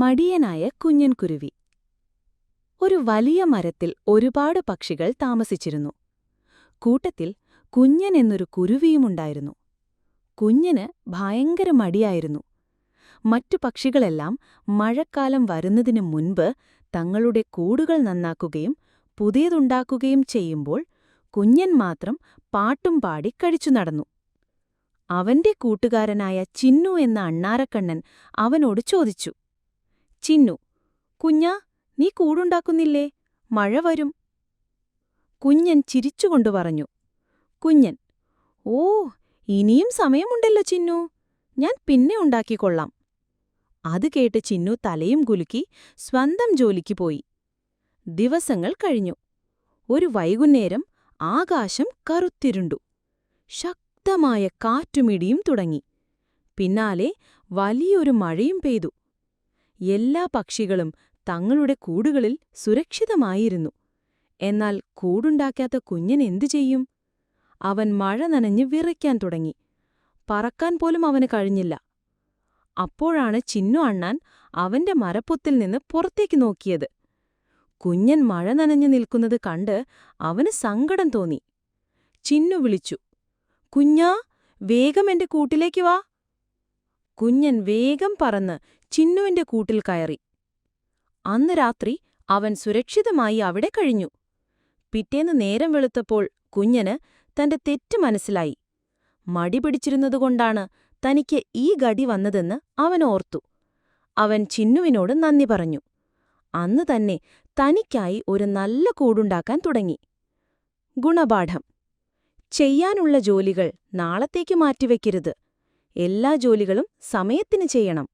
മടിയനായ കുഞ്ഞൻകുരുവി. ഒരു വലിയ മരത്തിൽ ഒരുപാട് പക്ഷികൾ താമസിച്ചിരുന്നു. കൂട്ടത്തിൽ കുഞ്ഞൻ എന്നൊരു കുരുവിയുമുണ്ടായിരുന്നു കുഞ്ഞന് ഭയങ്കര മടിയായിരുന്നു. മറ്റു പക്ഷികളെല്ലാം മഴക്കാലം വരുന്നതിനു മുൻപ് തങ്ങളുടെ കൂടുകൾ നന്നാക്കുകയും പുതിയതുണ്ടാക്കുകയും ചെയ്യുമ്പോൾ കുഞ്ഞൻ മാത്രം പാട്ടും പാടി കഴിച്ചു നടന്നു. അവന്റെ കൂട്ടുകാരനായ ചിന്നു എന്ന അണ്ണാരക്കണ്ണൻ അവനോട് ചോദിച്ചു ചിന്നു കുഞ്ഞാ നീ കൂടുണ്ടാക്കുന്നില്ലേ? മഴ വരും. കുഞ്ഞൻ ചിരിച്ചുകൊണ്ടു പറഞ്ഞു കുഞ്ഞൻ ഓ ഇനിയും സമയമുണ്ടല്ലോ ചിന്നു ഞാൻ പിന്നെ ഉണ്ടാക്കിക്കൊള്ളാം. അത് കേട്ട് ചിന്നു തലയും കുലുക്കി സ്വന്തം ജോലിക്ക് പോയി. ദിവസങ്ങൾ കഴിഞ്ഞു. ഒരു വൈകുന്നേരം ആകാശം കറുത്തിരുണ്ടു. ശക്തമായ കാറ്റുമിടിയും തുടങ്ങി. പിന്നാലെ വലിയൊരു മഴയും പെയ്തു. എല്ലാ പക്ഷികളും തങ്ങളുടെ കൂടുകളിൽ സുരക്ഷിതമായിരുന്നു. എന്നാൽ കൂടുണ്ടാക്കാത്ത കുഞ്ഞൻ എന്തു ചെയ്യും? അവൻ മഴ നനഞ്ഞ് വിറയ്ക്കാൻ തുടങ്ങി. പറക്കാൻ പോലും അവന് കഴിഞ്ഞില്ല. അപ്പോഴാണ് ചിന്നു അണ്ണാൻ അവന്റെ മരപ്പൊത്തിൽ നിന്ന് പുറത്തേക്ക് നോക്കിയത്. കുഞ്ഞൻ മഴ നനഞ്ഞു നിൽക്കുന്നത് കണ്ട് അവന് സങ്കടം തോന്നി. ചിന്നു വിളിച്ചു കുഞ്ഞാ വേഗം എന്റെ കൂട്ടിലേക്ക് വാ. കുഞ്ഞൻ വേഗം പറന്ന് ചിന്നുവിന്റെ കൂട്ടിൽ കയറി. അന്ന് രാത്രി അവൻ സുരക്ഷിതമായി അവിടെ കഴിഞ്ഞു. പിറ്റേന്ന് നേരം വെളുത്തപ്പോൾ കുഞ്ഞന് തന്റെ തെറ്റ് മനസ്സിലായി. മടി പിടിച്ചിരുന്നതുകൊണ്ടാണ് തനിക്ക് ഈ ഗടി വന്നതെന്ന് അവൻ ഓർത്തു. അവൻ ചിന്നുവിനോട് നന്ദി പറഞ്ഞു. അന്ന് തന്നെ തനിക്കായി ഒരു നല്ല കൂടുണ്ടാക്കാൻ തുടങ്ങി. ഗുണപാഠം. ചെയ്യാനുള്ള ജോലികൾ നാളത്തേക്ക് മാറ്റിവെക്കരുത്. എല്ലാ ജോലികളും സമയത്തിന് ചെയ്യണം